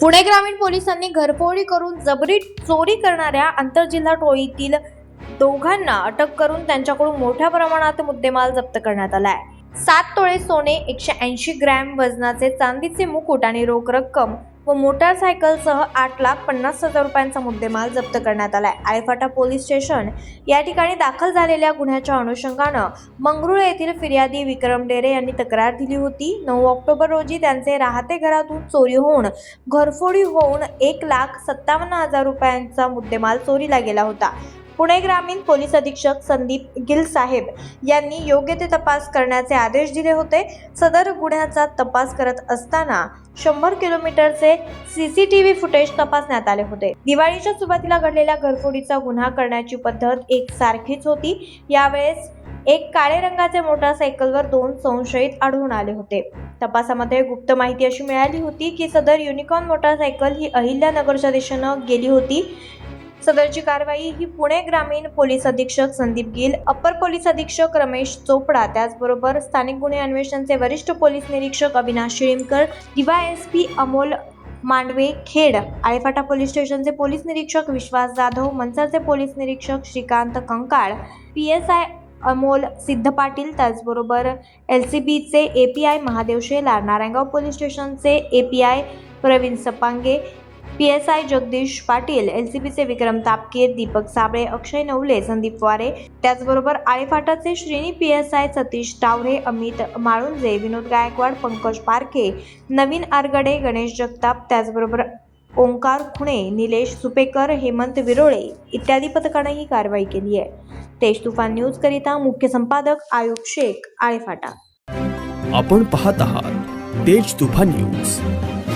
पुणे ग्रामीण पोलिसांनी घरफोडी करून जबरी चोरी करणाऱ्या आंतरजिल्हा टोळीतील दोघांना अटक करून त्यांच्याकडून मोठ्या प्रमाणात मुद्देमाल जप्त करण्यात आला आहे. सात तोळे सोने एकशे ऐंशी ग्रॅम वजनाचे चांदीचे मुकुट आणि रोख रक्कम व मोटारसायकलसह आठ लाख पन्नास हजार रुपयांचा मुद्देमाल जप्त करण्यात आलाय. आयफाटा पोलीस स्टेशन या ठिकाणी दाखल झालेल्या गुन्ह्याच्या अनुषंगानं मंगरुळ येथील फिर्यादी विक्रम डेरे यांनी तक्रार दिली होती. नऊ ऑक्टोबर रोजी त्यांचे राहते घरातून चोरी होऊन घरफोडी होऊन एक लाख सत्तावन्न हजार रुपयांचा मुद्देमाल चोरीला गेला होता. पुणे ग्रामीण पोलीस अधीक्षक संदीप गिल साहेब यांनी योग्य ते तपास करण्याचे आदेश दिले होते. सदर गुन्ह्याचा तपास करत असताना शंभर किलोमीटरचे सीसीटीव्ही फुटेज तपासण्यात आले होते. दिवाळीच्या सुरुवातीला घडलेल्या घरफोडीचा गुन्हा करण्याची पद्धत एक सारखीच होती. यावेळेस एक काळे रंगाचे मोटारसायकलवर दोन संशयित आढळून आले होते. तपासामध्ये गुप्त माहिती अशी मिळाली होती की सदर युनिकॉर्न मोटारसायकल ही अहिल्यानगरच्या दिशेनं गेली होती. सदरची कारवाई ही पुणे ग्रामीण पोलीस अधीक्षक संदीप गिल अपर पोलीस अधीक्षक रमेश चोपडा त्याचबरोबर स्थानिक गुन्हे अन्वेषणचे वरिष्ठ पोलीस निरीक्षक अविनाश शिळीमकर डीवायएसपी अमोल मांडवे खेड आळेफाटा पोलीस स्टेशनचे पोलीस निरीक्षक विश्वास जाधव मनसरचे पोलीस निरीक्षक Shrikant Kankal P S I Amol Siddh Patil त्याचबरोबर एल सी बीचे A P I Mahadev Shelar Narayangaon police स्टेशनचे A P I Pravin Sapange P S I Jagdish Patil L C बीचे विक्रम तापकीर दीपक साबळे अक्षय नवले संदीप वारे त्याचबरोबर आळेफाटाचे श्रेणी P S I Satish Taware Amit Malunje Vinod Gaikwad Pankaj Parkhe Navin Aragde Ganesh Jagtap त्याचबरोबर ओंकार खुणे निलेश सुपेकर हेमंत विरोळे इत्यादी पथकानं ही कारवाई केली आहे. तेज तुफान न्यूज करिता मुख्य संपादक आयुब शेख आळेफाटा. आपण पाहत आहात तेज तुफान न्यूज.